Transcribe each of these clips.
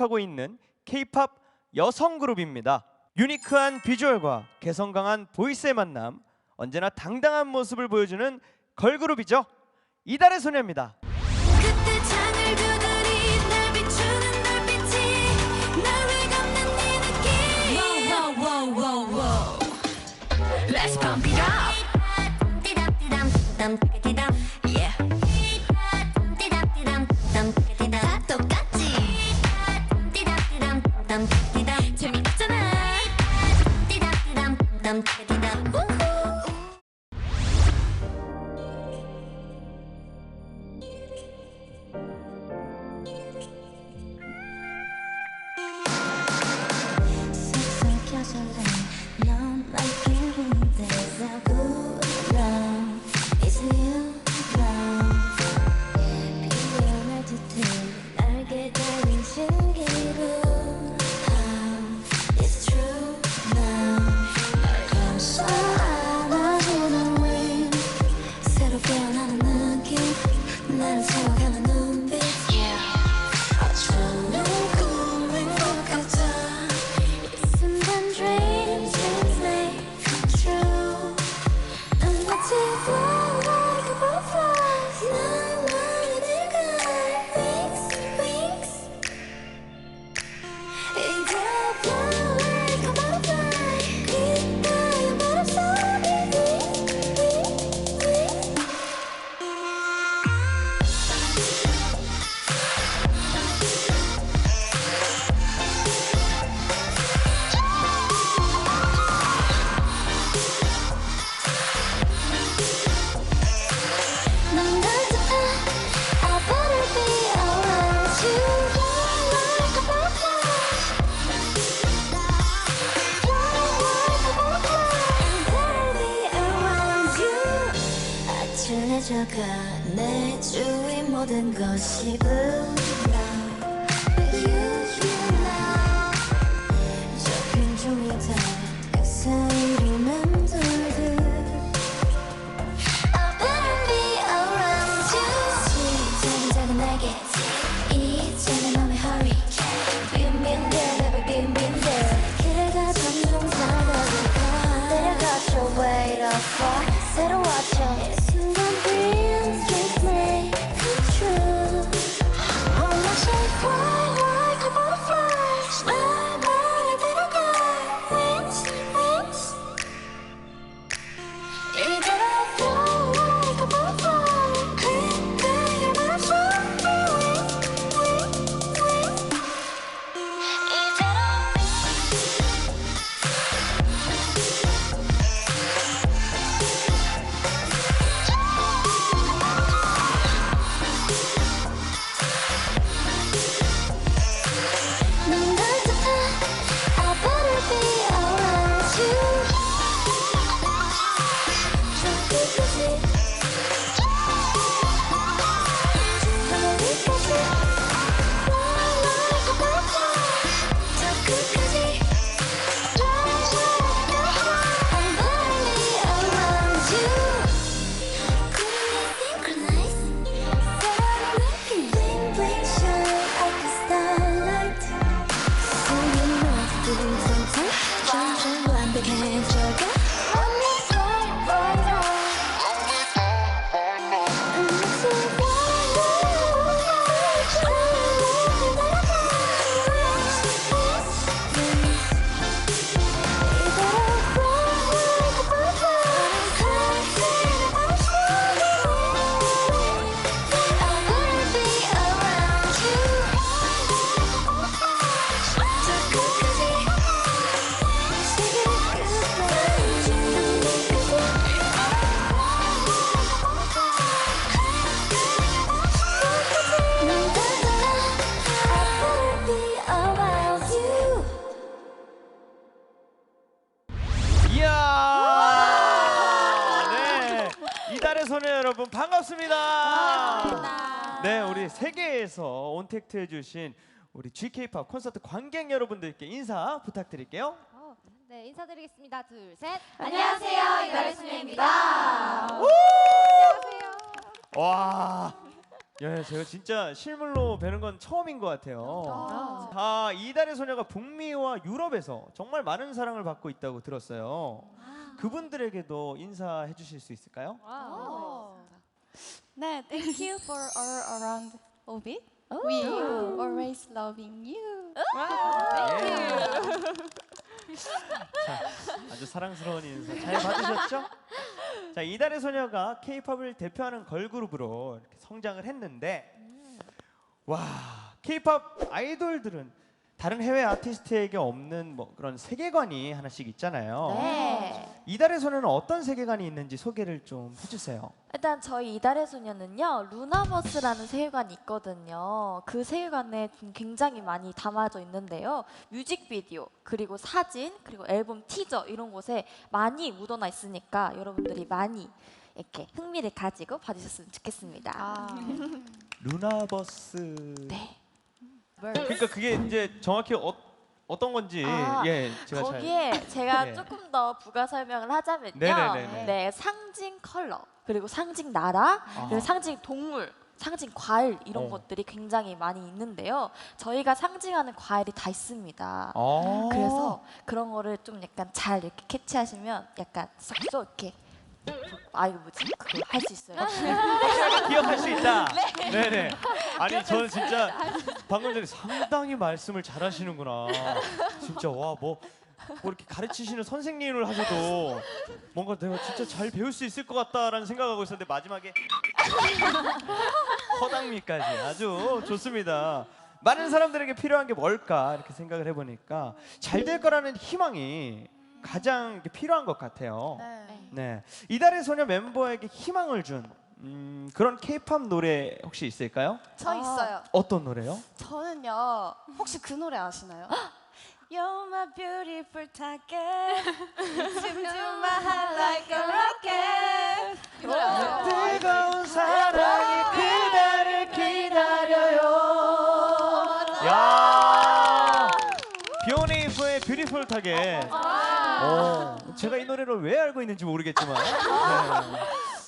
노력하고 있는 K-팝 여성 그룹입니다. 유니크한 비주얼과 개성 강한 보이스의 만남, 언제나 당당한 모습을 보여주는 걸그룹이죠. 이달의 소녀입니다. 반갑습니다. 반갑습니다. 네, 우리 세계에서 온택트 해주신 우리 GK-팝 콘서트 관객 여러분들께 인사 부탁드릴게요. 어, 네 인사드리겠습니다. 둘, 셋. 안녕하세요, 이달의 소녀입니다. 안녕하세요. 와, 예, 제가 진짜 실물로 뵈는 건 처음인 것 같아요. 아, 이달의 소녀가 북미와 유럽에서 정말 많은 사랑을 받고 있다고 들었어요. 그분들에게도 인사해 주실 수 있을까요? 네, thank you for all around Orbit. We always loving you. 예. 자, 아주 사랑스러운 인사 잘 받으셨죠? 자, 이달의 소녀가 K-팝을 대표하는 걸그룹으로 이렇게 성장을 했는데 와, K-팝 아이돌들은 다른 해외 아티스트에게 없는 뭐 그런 세계관이 하나씩 있잖아요. 네. 이달의 소녀는 어떤 세계관이 있는지 소개를 좀 해주세요. 일단 저희 이달의 소녀는요 루나버스라는 세계관이 있거든요. 그 세계관에 좀 굉장히 많이 담아져 있는데요. 뮤직비디오 그리고 사진 그리고 앨범 티저 이런 곳에 많이 묻어나 있으니까 여러분들이 많이 이렇게 흥미를 가지고 봐주셨으면 좋겠습니다. 아, 루나버스. 네. 그러니까 그게 이제 정확히 어, 어떤 건지 아, 예 제가 잘 거기에 제가 네. 조금 더 부가 설명을 하자면요. 네네네네. 네, 상징 컬러 그리고 상징 나라 그리고 아. 상징 동물. 상징 과일 이런 어. 것들이 굉장히 많이 있는데요. 저희가 상징하는 과일이 다 있습니다. 아. 그래서 그런 거를 좀 약간 잘 이렇게 캐치하시면 약간 쏙쏙 이렇게 아 이거 뭐지? 그거 할 수 있어요. 기억할 수 있다. 네. 네 아니 저는 진짜 방금 전에 상당히 말씀을 잘하시는구나. 진짜 와뭐 뭐 이렇게 가르치시는 선생님을 하셔도 뭔가 내가 진짜 잘 배울 수 있을 것 같다라는 생각하고 있었는데 마지막에 허당미까지 아주 좋습니다. 많은 사람들에게 필요한 게 뭘까 이렇게 생각을 해보니까 잘 될 거라는 희망이 가장 필요한 것 같아요. 네. 네, 이달의 소녀 멤버에게 희망을 준 음, 그런 K-팝 노래 혹시 있을까요? 저 있어요. 어떤 노래요? 저는요. 혹시 그 노래 아시나요? You're my beautiful target. To my heart like a rocket. 이 노래? 뜨거운 사랑이 그대를 기다려요. 야, 비오네이프의 뷰티풀 타겟. 어, 제가 이 노래를 왜 알고 있는지 모르겠지만, 네.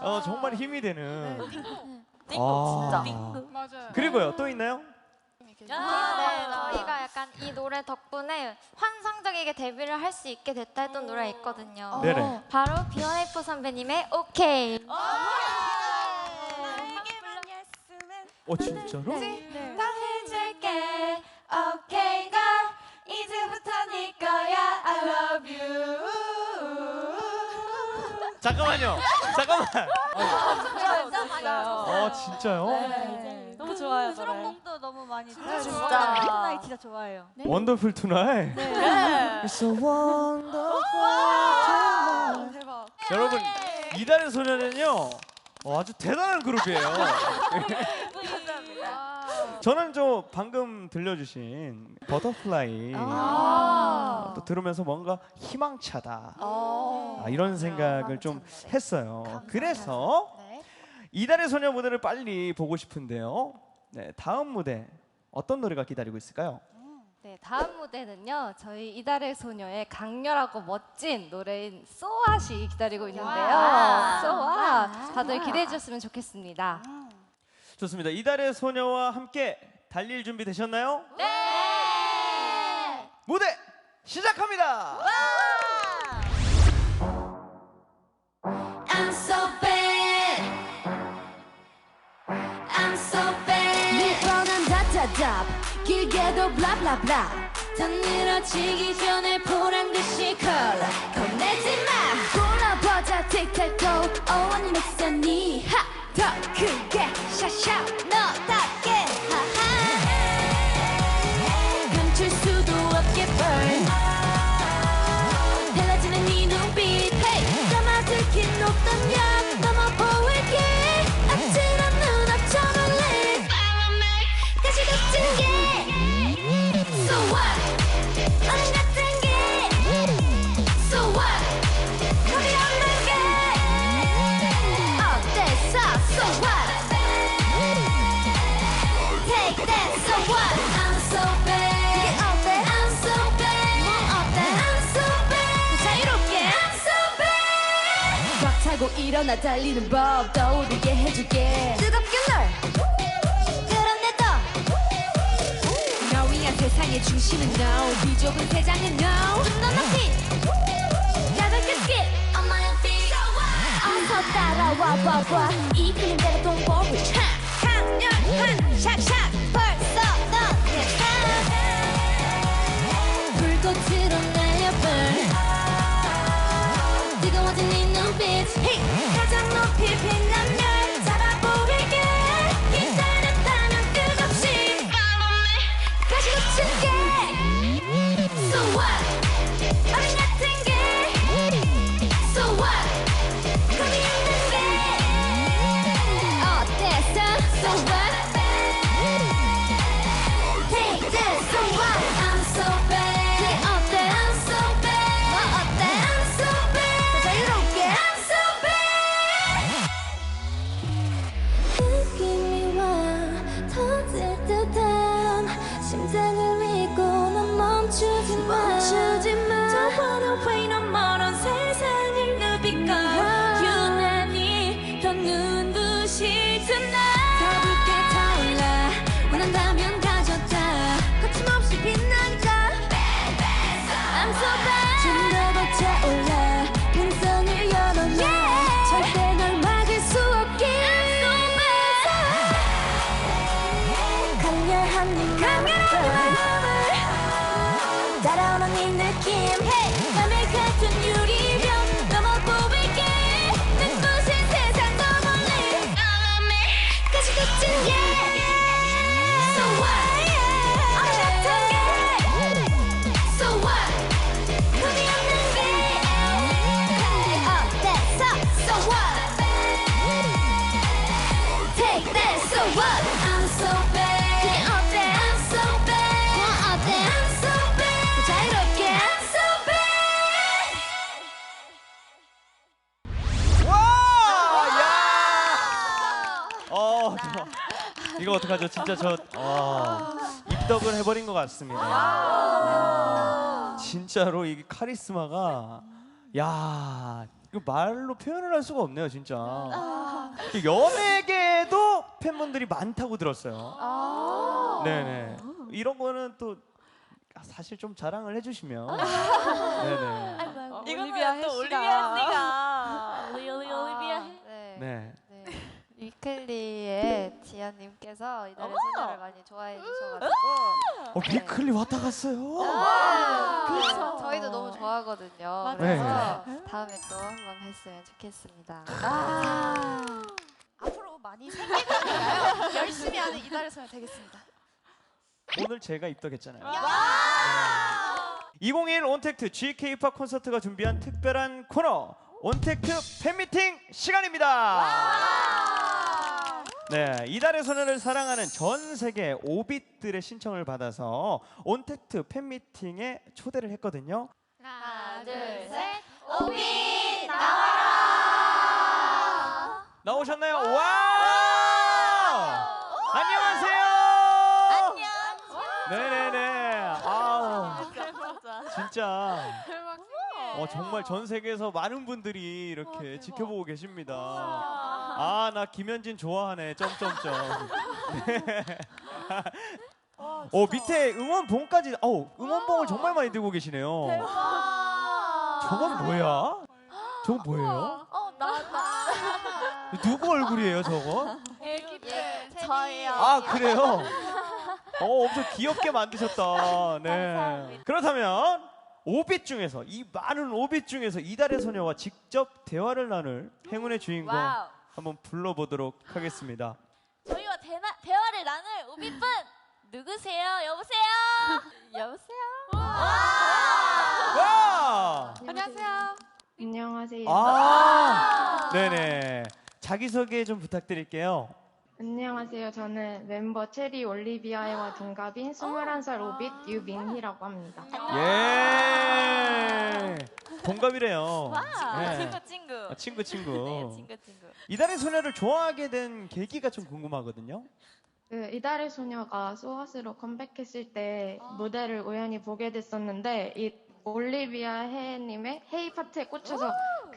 어, 정말 힘이 되는. 아. 진짜. 맞아요. 그리고요, 또 있나요? 아, 네. 저희가 약간 이 노래 덕분에 환상적이게 데뷔를 할 수 있게 됐다 했던 노래가 있거든요. 네네. 바로 비원에이프 선배님의 오케이. 어, 진짜로? 다 해줄게. Okay, girl. 이제부터 잠깐만요. 잠깐만. 진짜 많이 어, 진짜요? 네. 너무 좋아요. 수록곡도 너무 많이 진짜. 진짜 진짜 좋아해요. 원더풀 투나잇. 네. It's so wonderful tonight. 대박. 여러분 이달의 소녀는요 어, 아주 대단한 그룹이에요. 저는 저 방금 들려주신 버터플라이 아. 또 들으면서 뭔가 희망차다 어. 아, 이런 생각을 좀 했어요. 그래서 네. 이달의 소녀 무대를 빨리 보고 싶은데요. 네, 다음 무대 어떤 노래가 기다리고 있을까요? 네, 다음 무대는요. 저희 이달의 소녀의 강렬하고 멋진 노래인 소아시 기다리고 있는데요. 와. 소아 다들 기대해 주셨으면 좋겠습니다. 좋습니다. 이달의 소녀와 함께 달릴 준비 되셨나요? 네. 무대 시작합니다. I'm so bad. I'm so bad. 네 뻔한 답답답 길게도 블라블라블라 더 늘어지기 전에 보란 듯이 컬러 겁내지 마 골라보자 틱택토 어원이 믹스니 하 더 크게 샤샤 너답 나 달리는 법 떠오르게 해줄게. 뜨겁게 널. 끌어내다. 너위 위한 세상의 중심은 no 비좁은 세상은 no 눈 높이. 가볍게 skip on my feet 어서 따라와 봐봐. 이끌린 대로 don't worry 강력한 샥샥 이거 어떡하죠? 진짜 저 어, 입덕을 해버린 것 같습니다. 아, 진짜로 이 카리스마가 야, 이거 말로 표현을 할 수가 없네요, 진짜. 연예계에도 팬분들이 많다고 들었어요. 네네. 이런 거는 또 사실 좀 자랑을 해주시면. 네네. 이거는 또 올리비아 씨가 올리비아 네. 네. 네. 위클리 의 지연님께서 이달의! 소녀를 많이 좋아해 주셔가지고 어, 비클리 왔다 갔어요. 그렇죠. 저희도 너무 좋아하거든요. 맞아요. 그래서 다음에 또 한번 뵀으면 좋겠습니다. 앞으로 많이 거니까요. 열심히 하는 이달의 소녀 되겠습니다. 오늘 제가 입덕했잖아요. 2021 온택트 GK-팝 콘서트가 준비한 특별한 코너 온택트 팬미팅 시간입니다. 네, 이달의 소녀를 사랑하는 전 세계 오빛들의 신청을 받아서 온택트 팬미팅에 초대를 했거든요. 하나, 둘, 셋. 오비 나오셨나요? 와! 안녕하세요. 안녕. 네네네. 아우. 진짜. 어 정말 전 세계에서 많은 분들이 이렇게 지켜보고 계십니다. 아 나 김현진 좋아하네. 점점점. 네. 어 밑에 응원봉까지. 어 응원봉을 정말 많이 들고 계시네요. 저건 뭐야? 저건 뭐예요? 어 나왔다 누구 얼굴이에요 저거? 예, 저희요 아 그래요? 어 엄청 귀엽게 만드셨다. 네. 그렇다면 오빛 중에서 이 많은 오빛 중에서 이달의 소녀와 직접 대화를 나눌 행운의 주인공 와우 한번 불러보도록 하겠습니다. 저희와 대나, 대화를 나눌 우비분 누구세요 여보세요 여보세요 와! 안녕하세요. 안녕하세요. 아, 네네. 자기 소개 좀 부탁드릴게요. 안녕하세요. 저는 멤버 체리 올리비아와 동갑인 21살 오빛 유민희라고 합니다. 예. 동갑이래요. 와 네. 친구 친구 아, 친구 친구. 네 친구 친구 이달의 소녀를 좋아하게 된 계기가 좀 궁금하거든요. 그 이달의 소녀가 소아스로 컴백했을 때 무대를 우연히 보게 됐었는데 이 올리비아 해님의 헤이 파트에 꽂혀서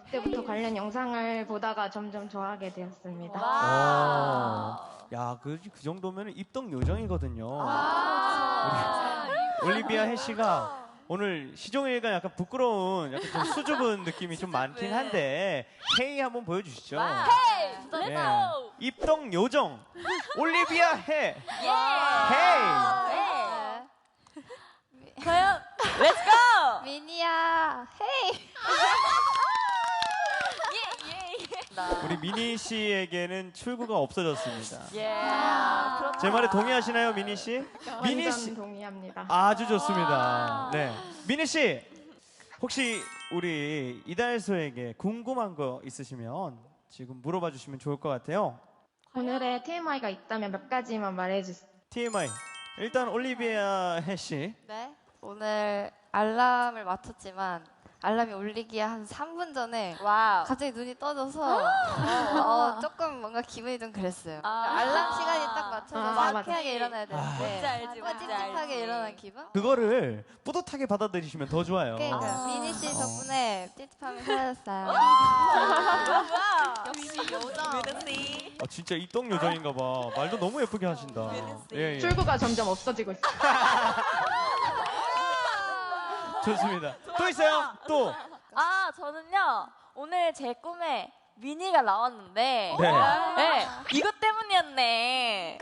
그때부터 관련 영상을 보다가 점점 좋아하게 되었습니다. 와. 야, 그, 그 정도면 입덕 요정이거든요. 아, 올리비아 해시가 오늘 시종일관 약간 부끄러운 약간 좀 수줍은 느낌이 좀 많긴 한데 헤이 한번 보여주시죠. 헤이! 예. 입덕 요정 올리비아 해. 예! 헤이. 네. 과연 렛츠고! 미니야, 헤이. 우리 미니 씨에게는 출구가 없어졌습니다. 예. 그렇다. 제 말에 동의하시나요, 미니 씨? 미니 씨 동의합니다. 아주 좋습니다. 네, 미니 씨 혹시 우리 이달소에게 궁금한 거 있으시면 지금 물어봐 주시면 좋을 것 같아요. 오늘의 TMI가 있다면 몇 가지만 말해주세요. TMI 일단 올리비아 해씨 네. 오늘 알람을 맞췄지만 알람이 울리기에 한 3분 전에 와우. 갑자기 눈이 떠져서 어, 조금 뭔가 기분이 좀 그랬어요. 아. 알람 시간이 딱 맞춰서 아. 상쾌하게 일어나야 되는데 뭔지 알지, 뭔가 뭔지 알지. 찝찝하게 일어난 기분? 그거를 뿌듯하게 받아들이시면 더 좋아요. 그러니까 미니 씨 덕분에 찝찝함이 사라졌어요. 역시 요정. 아, 진짜 이똥 요정인가 봐. 말도 너무 예쁘게 하신다. 예, 예. 출구가 점점 없어지고 있어요. 좋습니다. 또 있어요? 또. 아, 저는요. 오늘 제 꿈에 미니가 나왔는데 네. 네, 이것 때문이었네.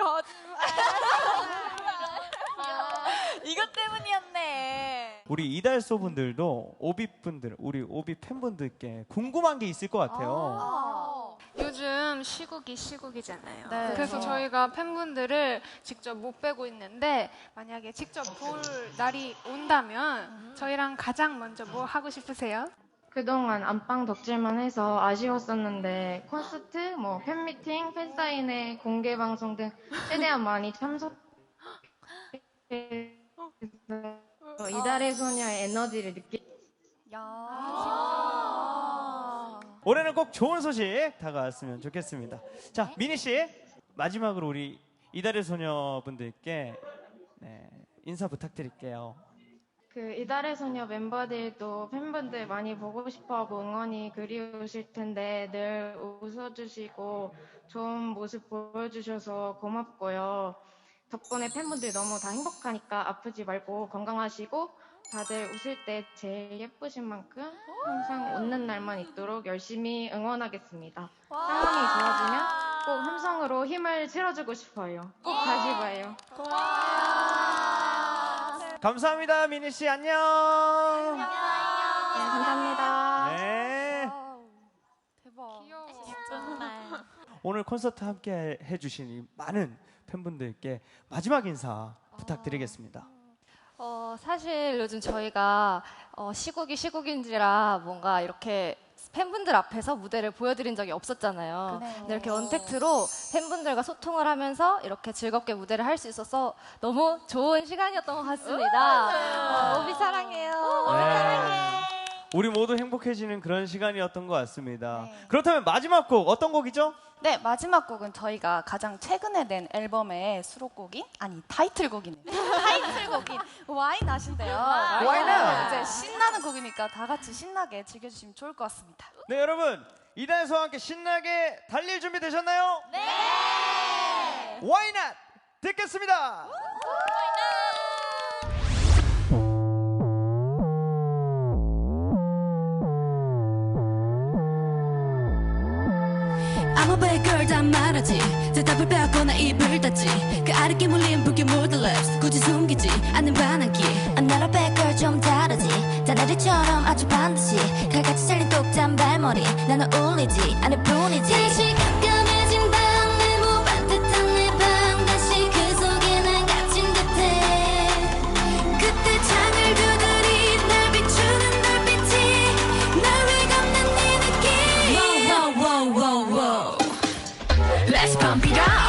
이것 때문이었네. 우리 이달소 분들도 오비 분들, 우리 오비 팬분들께 궁금한 게 있을 것 같아요. 요즘 시국이 시국이잖아요. 네. 그래서 저희가 팬분들을 직접 못 뵈고 있는데 만약에 직접 볼 날이 온다면 저희랑 가장 먼저 뭐 하고 싶으세요? 그동안 안방 덕질만 해서 아쉬웠었는데 콘서트, 뭐 팬미팅, 팬사인회, 공개 방송 등 최대한 많이 참석. 이달의 소녀의 에너지를 느끼. 올해는 꼭 좋은 소식 다가왔으면 좋겠습니다. 자, 미니 씨 마지막으로 우리 이달의 소녀분들께 네, 인사 부탁드릴게요. 그 이달의 소녀 멤버들도 팬분들 많이 보고 싶어하고 응원이 그리우실 텐데 늘 웃어주시고 좋은 모습 보여주셔서 고맙고요. 덕분에 팬분들 너무 다 행복하니까 아프지 말고 건강하시고 다들 웃을 때 제일 예쁘신 만큼 항상 웃는 날만 있도록 열심히 응원하겠습니다. 상황이 좋아지면 꼭 함성으로 힘을 실어주고 싶어요. 꼭 다시 봐요. 감사합니다, 미니 씨 안녕. 네, 감사합니다. 네. 귀여워. 오늘 콘서트 함께 해주신 이 많은 팬분들께 마지막 인사 부탁드리겠습니다. 어, 사실 요즘 저희가 어, 시국이 시국인지라 뭔가 이렇게 팬분들 앞에서 무대를 보여드린 적이 없었잖아요. 근데 이렇게 언택트로 팬분들과 소통을 하면서 이렇게 즐겁게 무대를 할 수 있어서 너무 좋은 시간이었던 것 같습니다. 어, 오비 사랑해요. 네. 우리 모두 행복해지는 그런 시간이었던 것 같습니다. 그렇다면 마지막 곡 어떤 곡이죠? 네, 마지막 곡은 저희가 가장 최근에 낸 앨범의 수록곡인 아니 타이틀곡이네요. 타이틀곡인 와인 아신대요. 와인 아. 이제 신나는 곡이니까 다 같이 신나게 즐겨주시면 좋을 것 같습니다. 네 여러분 이달소와 함께 신나게 달릴 준비 되셨나요? 네. Why not 듣겠습니다. I'm a bad girl 다 말하지. 대답을 빼앗거나 입을 닫지. 그 아랫기 물린 붉게 물든 lips 굳이 숨기지 않는 반항기 I'm not a bad girl 좀 다르지. 다나리처럼 아주 반드시 칼같이 잘린 똑짠 발머리. 나는 울리지 않을 뿐이지 Let's pump it up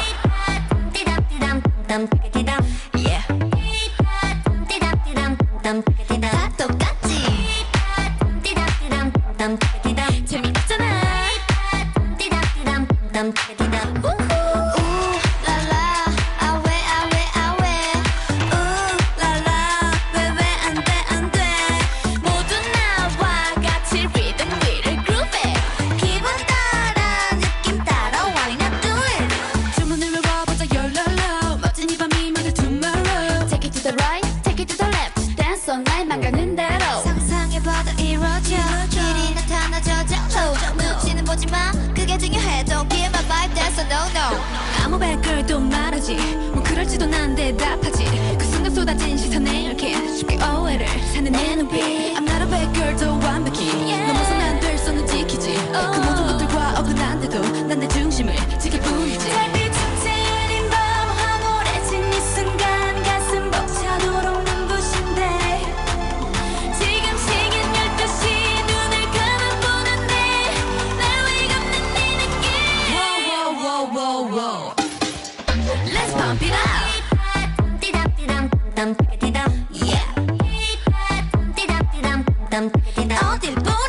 또 말하지. 뭐 그럴지도 난 대답하지. 그 순간 쏟아진 시선에 이렇게 쉽게 오해를 사는 내 눈빛. I'm not a bad girl 더 완벽히 넘어선 안될 선을 지키지. oh. 그 tam, the tam.